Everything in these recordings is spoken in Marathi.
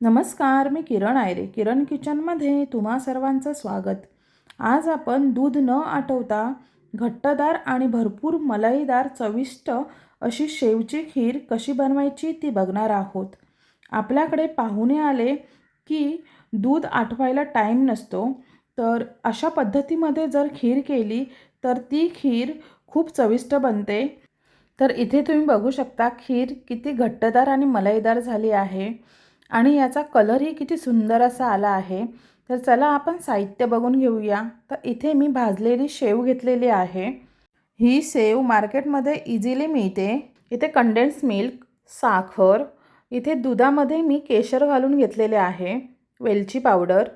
नमस्कार मी किरण आयरे. किरण किचनमध्ये तुम्हा सर्वांचं स्वागत. आज आपण दूध न आटवता घट्टदार आणि भरपूर मलाईदार चविष्ट अशी शेवची खीर कशी बनवायची ती बघणार आहोत. आपल्याकडे पाहुणे आले की दूध आठवायला टाईम नसतो. तर अशा पद्धतीमध्ये जर खीर केली तर ती खीर खूप चविष्ट बनते. तर इथे तुम्ही बघू शकता खीर किती घट्टदार आणि मलाईदार झाली आहे. आणि याचा कलरही किती सुंदर असा आला आहे. तर चला आपण साहित्य बघून घेऊया. तर इथे मी भाजलेली शेव घेतलेली आहे. ही शेव मार्केटमध्ये इझिली मिळते. इथे कंडेन्स मिल्क साखर इथे दुधामध्ये मी केशर घालून घेतलेले आहे. वेलची पावडर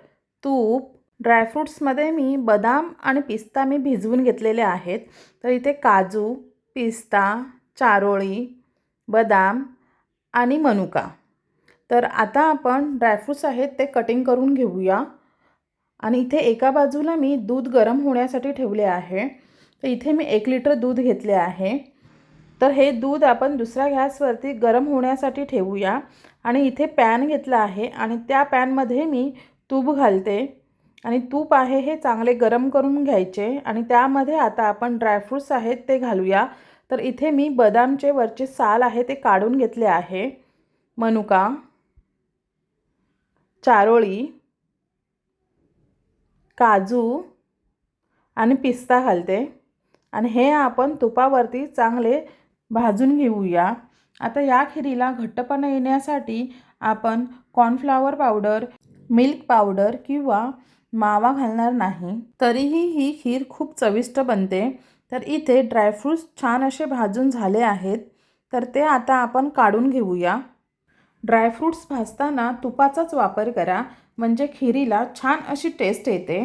तूप ड्रायफ्रूट्समध्ये मी बदाम आणि पिस्ता मी भिजवून घेतलेले आहेत. तर इथे काजू पिस्ता चारोळी बदाम आणि मनुका. तर आता आपण ड्रायफ्रूट्स आहेत ते कटिंग करून घेऊया. आणि इथे एका बाजूला मी दूध गरम होण्यासाठी ठेवले आहे. तर इथे मी एक लिटर दूध घेतले आहे. तर हे दूध आपण दुसऱ्या गॅसवरती गरम होण्यासाठी ठेवूया. आणि इथे पॅन घेतला आहे आणि त्या पॅनमध्ये मी तूप घालते. आणि तूप आहे हे चांगले गरम करून घ्यायचे. आणि त्यामध्ये आता आपण ड्रायफ्रूट्स आहेत ते घालूया. तर इथे मी बदामचे वरचे साल आहे ते काढून घेतले आहे. मनुका. चारोळी काजू आणि पिस्ता घालते. आणि हे आपण तुपावरती चांगले भाजून घेऊया. आता या खिरीला घट्टपणा येण्यासाठी आपण कॉर्नफ्लावर पावडर मिल्क पावडर किंवा मावा घालणार नाही. तरीही ही खीर खूप चविष्ट बनते. तर इथे ड्रायफ्रूट्स छान असे भाजून झाले आहेत. तर ते आता आपण काढून घेऊया. ड्रायफ्रूट्स भाजताना तुपाचाच वापर करा म्हणजे खिरीला छान अशी टेस्ट येते.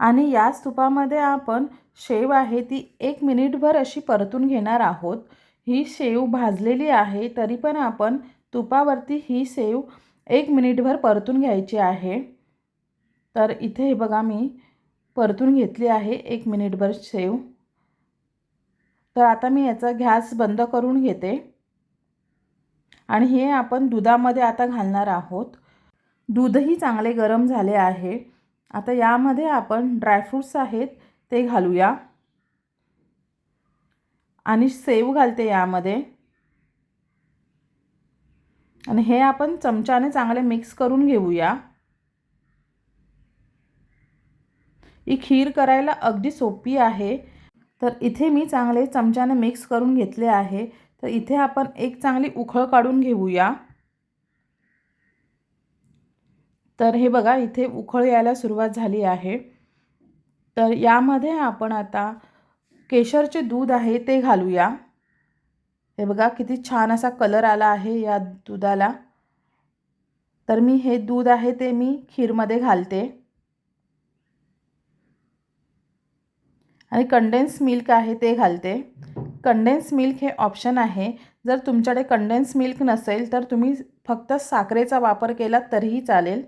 आणि याच तुपामध्ये आपण शेव आहे ती एक मिनिटभर अशी परतून घेणार आहोत. ही शेव भाजलेली आहे तरी पण आपण तुपावरती ही शेव एक मिनिटभर परतून घ्यायची आहे. तर इथे हे बघा मी परतून घेतली आहे एक मिनिटभर शेव. तर आता मी याचा गॅस बंद करून घेते. आणि हे आपण दुधामध्ये आता घालणार आहोत. दूधही चांगले गरम झाले आहे. आता यामध्ये आपण ड्रायफ्रूट्स आहेत ते घालूया. आणि सेव घालते यामध्ये. आणि हे आपण चमच्याने चांगले मिक्स करून घेऊया. ही खीर करायला अगदी सोपी आहे. तर इथे मी चांगले चमच्याने मिक्स करून घेतले आहे. तर इथे आपण एक चांगली उखळ काढून घेऊया. तर हे बघा इथे उखळ यायला सुरुवात झाली आहे. तर यामध्ये आपण आता केशरचे दूध आहे ते घालूया. हे बघा किती छान असा कलर आला आहे या दुधाला. तर मी हे दूध आहे ते मी खीरमध्ये घालते. आणि कंडेन्स मिल्क आहे ते घालते. कंडेन्स मिल्क हे ऑप्शन आहे. जर तुमच्याकडे कंडेन्स मिल्क नसेल तर तुम्ही फक्त साखरेचा वापर केला तरीही चालेल.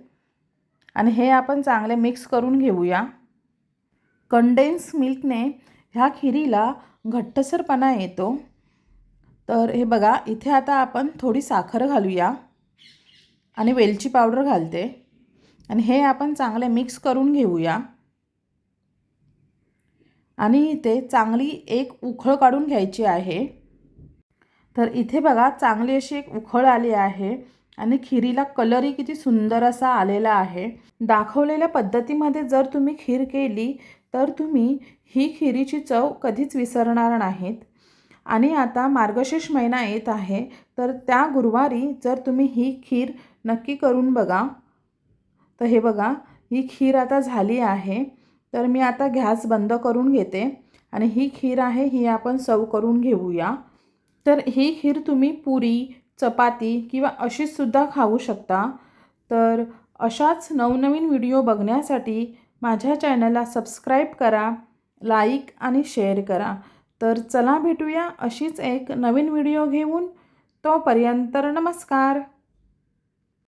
आणि हे आपण चांगले मिक्स करून घेऊया. कंडेन्स मिल्कने ह्या खिरीला घट्टसरपणा येतो. तर हे बघा इथे आता आपण थोडी साखर घालूया. आणि वेलची पावडर घालते. आणि हे आपण चांगले मिक्स करून घेऊया. आणि इथे चांगली एक उखळ काढून घ्यायची आहे. तर इथे बघा चांगली अशी एक उखळ आली आहे आणि खिरीला कलरही किती सुंदर असा आलेला आहे. दाखवलेल्या पद्धतीमध्ये जर तुम्ही खीर केली तर तुम्ही ही खिरीची चव कधीच विसरणार नाहीत. आणि आता मार्गशीर्ष महिना येत आहे तर त्या गुरुवारी जर तुम्ही ही खीर नक्की करून बघा. तर हे बघा ही खीर आता झाली आहे. तर मी आता गॅस बंद करून घेते आणि ही खीर आहे ही आपण सर्व करून घेऊया. तर ही खीर तुम्ही पुरी चपाती किंवा अशीचसुद्धा खाऊ शकता. तर अशाच नवनवीन व्हिडिओ बघण्यासाठी माझ्या चॅनलला सबस्क्राईब करा लाईक आणि शेअर करा. तर चला भेटूया अशीच एक नवीन व्हिडिओ घेऊन. तोपर्यंत नमस्कार.